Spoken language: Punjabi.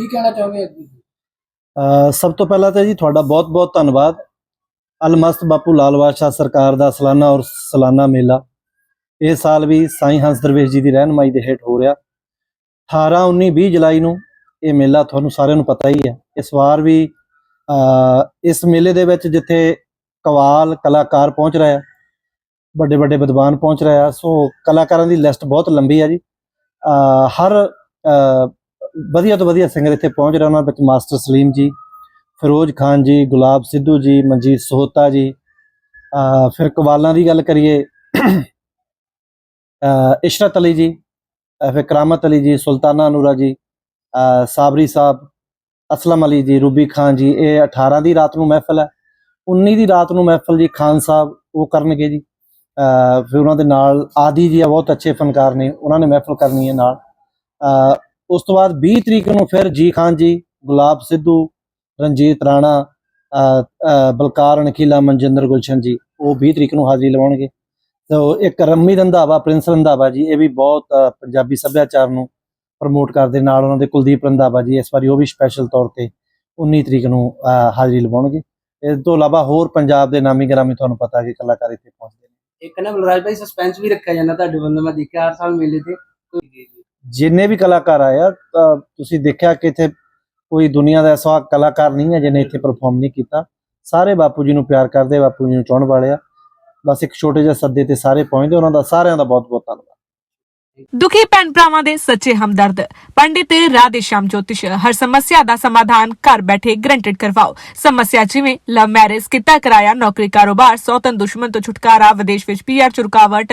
ਕੀ ਕਹਿਣਾ ਚਾਹੋਗੇ ਅੱਗੇ? ਸਭ ਤੋਂ ਪਹਿਲਾਂ ਤਾਂ ਜੀ ਤੁਹਾਡਾ ਬਹੁਤ-ਬਹੁਤ ਧੰਨਵਾਦ। ਅਲਮਸਤ ਬਾਪੂ ਲਾਲ ਬਾਦਸ਼ਾਹ ਸਰਕਾਰ ਦਾ ਸਾਲਾਨਾ ਔਰ ਸਾਲਾਨਾ ਮੇਲਾ। ਇਹ ਸਾਲ ਵੀ ਸਾਈਂ ਹੰਸ ਦਰਵੇਸ਼ ਜੀ ਦੀ ਰਹਿਨਮਾਈ ਦੇ ਹੇਠ ਹੋ ਰਿਹਾ। 18 19 20 ਜੁਲਾਈ ਨੂੰ ਇਹ ਮੇਲਾ ਤੁਹਾਨੂੰ ਸਾਰਿਆਂ ਨੂੰ ਪਤਾ ਹੀ ਹੈ। ਇਸ ਵਾਰ ਵੀ ਇਸ ਮੇਲੇ ਦੇ ਵਿੱਚ ਜਿੱਥੇ ਕਵਾਲ ਕਲਾਕਾਰ ਪਹੁੰਚ ਰਿਹਾ ਆ ਵੱਡੇ ਵੱਡੇ ਵਿਦਵਾਨ ਪਹੁੰਚ ਰਿਹਾ ਸੋ ਕਲਾਕਾਰਾਂ ਦੀ ਲਿਸਟ ਬਹੁਤ ਲੰਬੀ ਹੈ ਜੀ। ਹਰ ਵਧੀਆ ਤੋਂ ਵਧੀਆ ਸਿੰਗਰ ਇੱਥੇ ਪਹੁੰਚ ਰਹੇ ਉਹਨਾਂ ਵਿੱਚ ਮਾਸਟਰ ਸਲੀਮ ਜੀ, ਫਿਰੋਜ਼ ਖਾਨ ਜੀ, ਗੁਲਾਬ ਸਿੱਧੂ ਜੀ, ਮਨਜੀਤ ਸੋਹਤਾ ਜੀ, ਅਹ ਫਿਰ ਕਵਾਲਾਂ ਦੀ ਗੱਲ ਕਰੀਏ, ਅਹ ਇਸ਼ਰਤ ਅਲੀ ਜੀ ਫਿਰ ਕਰਾਮਤ ਅਲੀ ਜੀ, ਸੁਲਤਾਨਾ ਨੂਰਾ ਜੀ, ਅਹ ਸਾਬਰੀ ਸਾਹਿਬ, ਅਸਲਮ ਅਲੀ ਜੀ, ਰੂਬੀ ਖਾਨ ਜੀ, ਇਹ 18 ਦੀ ਰਾਤ ਨੂੰ ਮਹਿਫਲ ਹੈ। 19 ਦੀ ਰਾਤ ਨੂੰ ਮਹਿਫਲ ਜੀ ਖਾਨ ਸਾਹਿਬ, ਉਹ ਕਰਨਗੇ ਜੀ। ਅਹ ਫਿਰ ਉਹਨਾਂ ਦੇ ਨਾਲ ਆਦੀ ਜੀ ਆ, ਬਹੁਤ ਅੱਛੇ ਫਨਕਾਰ ਨੇ, ਉਹਨਾਂ ਨੇ ਮਹਿਫਲ ਕਰਨੀ ਹੈ ਨਾਲ। ਅਹ ਉਸ ਤੋਂ ਬਾਅਦ 20 ਤਰੀਕ ਨੂੰ ਫਿਰ ਜੀ ਖਾਨ ਜੀ, ਗੁਲਾਬ ਸਿੱਧੂ, ਰਣਜੀਤ ਰਾਣਾ ਬਲਕਾਰ, ਅਣਖੀਲਾ, ਮਨਜਿੰਦਰ ਗੁਲਸ਼ਨ ਜੀ, ਉਹ 20 ਤਰੀਕ ਨੂੰ ਹਾਜ਼ਰੀ ਲਵਾਉਣਗੇ। ਤੋ ਇੱਕ ਰੰਮੀ ਰੰਧਾਵਾ, ਪ੍ਰਿੰਸ ਰੰਧਾਵਾ ਜੀ, ਇਹ ਵੀ ਬਹੁਤ ਪੰਜਾਬੀ ਸੱਭਿਆਚਾਰ ਨੂੰ ਪ੍ਰਮੋਟ ਕਰਦੇ ਨਾਲ ਉਹਨਾਂ ਦੇ ਕੁਲਦੀਪ ਰੰਧਾਵਾ ਜੀ, ਇਸ ਵਾਰੀ ਉਹ ਵੀ ਸਪੈਸ਼ਲ ਤੌਰ ਤੇ 19 ਤਰੀਕ ਨੂੰ ਹਾਜ਼ਰੀ ਲਵਾਉਣਗੇ। ਇਸ ਤੋਂ ਇਲਾਵਾ ਹੋਰ ਪੰਜਾਬ ਦੇ ਨਾਮੀ ਗ੍ਰਾਮੀ ਤੁਹਾਨੂੰ ਪਤਾ ਕਿ ਕਲਾਕਾਰ ਇੱਥੇ ਪਹੁੰਚਦੇ ਨੇ। ਇੱਕ ਨਾ ਬਲਰਾਜ ਭਾਈ ਸਸਪੈਂਸ ਵੀ ਰੱਖਿਆ ਜਾਂਦਾ ਤੁਹਾਡੇ ਵੱਲੋਂ, ਮੈਂ ਦੇਖਿਆ ਹਰ ਸਾਲ ਮੇਲੇ ਤੇ। ਜਿੰਨੇ ਵੀ ਕਲਾਕਾਰ ਆਏ ਤੁਸੀਂ ਦੇਖਿਆ ਕਿ ਇੱਥੇ ਕੋਈ ਦੁਨੀਆ ਦਾ ਐਸਾ ਕਲਾਕਾਰ ਨਹੀਂ ਹੈ ਜਿਹਨੇ ਇੱਥੇ ਪਰਫਾਰਮ ਨਹੀਂ ਕੀਤਾ। ਸਾਰੇ ਬਾਪੂ ਜੀ ਨੂੰ ਪਿਆਰ ਕਰਦੇ, ਬਾਪੂ ਜੀ ਨੂੰ ਚਾਹਣ ਵਾਲੇ ਆ। ਬਸ ਇੱਕ ਛੋਟੇ ਜਿਹੇ ਸੱਦੇ ਤੇ ਸਾਰੇ ਪਹੁੰਚਦੇ, ਉਹਨਾਂ ਦਾ ਸਾਰਿਆਂ ਦਾ ਬਹੁਤ ਬਹੁਤ ਧੰਨਵਾਦ। ਦੁਖੀ ਭੈਣ ਭਰਾਵਾਂ ਦੇ ਸੱਚੇ ਹਮਦਰਦ, ਪੰਡਿਤ ਰਾਧੇ ਸ਼ਾਮ ਜੋਤਿਸ਼, ਹਰ ਸਮੱਸਿਆ ਦਾ ਸਮਾਧਾਨ ਘਰ ਬੈਠੇ ਗਰੰਟਡ ਕਰਵਾਓ। ਸਮੱਸਿਆ ਜਿਵੇਂ ਲਵ ਮੈਰਿਜ ਕਿੱਤਾ ਕਰਾਇਆ ਨੌਕਰੀ ਕਾਰੋਬਾਰ ਸੌਤਨ ਦੁਸ਼ਮਣ ਤੋਂ ਛੁਟਕਾਰਾ, ਵਿਦੇਸ਼ ਵਿੱਚ ਪੀਆਰ ਚ ਰੁਕਾਵਟ